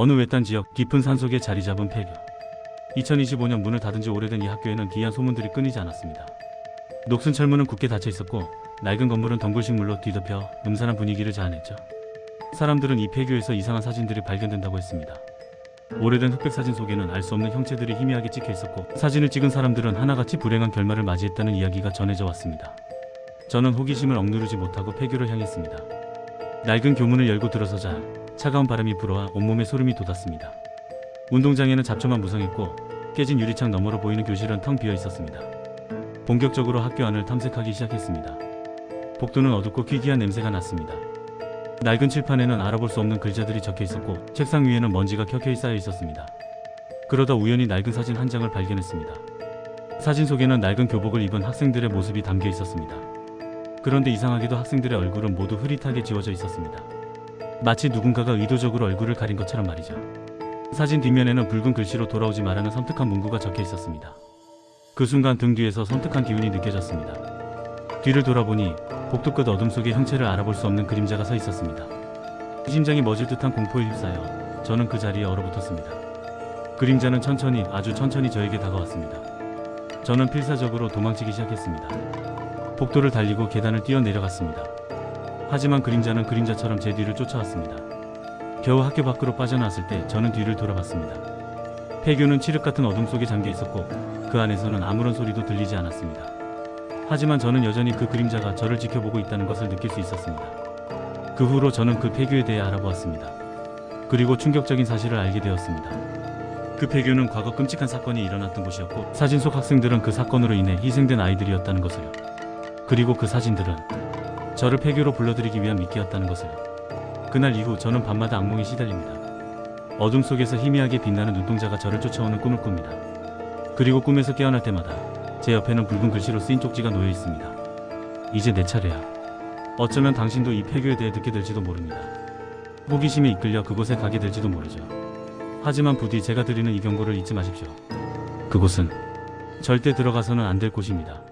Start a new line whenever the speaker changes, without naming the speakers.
어느 외딴 지역 깊은 산속에 자리 잡은 폐교. 2025년 문을 닫은 지 오래된 이 학교에는 기이한 소문들이 끊이지 않았습니다. 녹슨 철문은 굳게 닫혀 있었고 낡은 건물은 덩굴식물로 뒤덮여 음산한 분위기를 자아냈죠. 사람들은 이 폐교에서 이상한 사진들이 발견된다고 했습니다. 오래된 흑백 사진 속에는 알 수 없는 형체들이 희미하게 찍혀 있었고 사진을 찍은 사람들은 하나같이 불행한 결말을 맞이했다는 이야기가 전해져 왔습니다. 저는 호기심을 억누르지 못하고 폐교를 향했습니다. 낡은 교문을 열고 들어서자 차가운 바람이 불어와 온몸에 소름이 돋았습니다. 운동장에는 잡초만 무성했고 깨진 유리창 너머로 보이는 교실은 텅 비어 있었습니다. 본격적으로 학교 안을 탐색하기 시작했습니다. 복도는 어둡고 기이한 냄새가 났습니다. 낡은 칠판에는 알아볼 수 없는 글자들이 적혀 있었고 책상 위에는 먼지가 켜켜이 쌓여 있었습니다. 그러다 우연히 낡은 사진 한 장을 발견했습니다. 사진 속에는 낡은 교복을 입은 학생들의 모습이 담겨 있었습니다. 그런데 이상하게도 학생들의 얼굴은 모두 흐릿하게 지워져 있었습니다. 마치 누군가가 의도적으로 얼굴을 가린 것처럼 말이죠. 사진 뒷면에는 붉은 글씨로 돌아오지 말라는 섬뜩한 문구가 적혀 있었습니다. 그 순간 등 뒤에서 섬뜩한 기운이 느껴졌습니다. 뒤를 돌아보니 복도 끝 어둠 속에 형체를 알아볼 수 없는 그림자가 서 있었습니다. 심장이 멎을 듯한 공포에 휩싸여 저는 그 자리에 얼어붙었습니다. 그림자는 천천히 아주 천천히 저에게 다가왔습니다. 저는 필사적으로 도망치기 시작했습니다. 복도를 달리고 계단을 뛰어 내려갔습니다. 하지만 그림자는 그림자처럼 제 뒤를 쫓아왔습니다. 겨우 학교 밖으로 빠져나왔을 때 저는 뒤를 돌아봤습니다. 폐교는 칠흑 같은 어둠 속에 잠겨 있었고 그 안에서는 아무런 소리도 들리지 않았습니다. 하지만 저는 여전히 그 그림자가 저를 지켜보고 있다는 것을 느낄 수 있었습니다. 그 후로 저는 그 폐교에 대해 알아보았습니다. 그리고 충격적인 사실을 알게 되었습니다. 그 폐교는 과거 끔찍한 사건이 일어났던 곳이었고 사진 속 학생들은 그 사건으로 인해 희생된 아이들이었다는 것을요. 그리고 그 사진들은 저를 폐교로 불러들이기 위한 미끼였다는 것을요. 그날 이후 저는 밤마다 악몽에 시달립니다. 어둠 속에서 희미하게 빛나는 눈동자가 저를 쫓아오는 꿈을 꿉니다. 그리고 꿈에서 깨어날 때마다 제 옆에는 붉은 글씨로 쓰인 쪽지가 놓여 있습니다. 이제 내 차례야. 어쩌면 당신도 이 폐교에 대해 듣게 될지도 모릅니다. 호기심에 이끌려 그곳에 가게 될지도 모르죠. 하지만 부디 제가 드리는 이 경고를 잊지 마십시오. 그곳은 절대 들어가서는 안 될 곳입니다.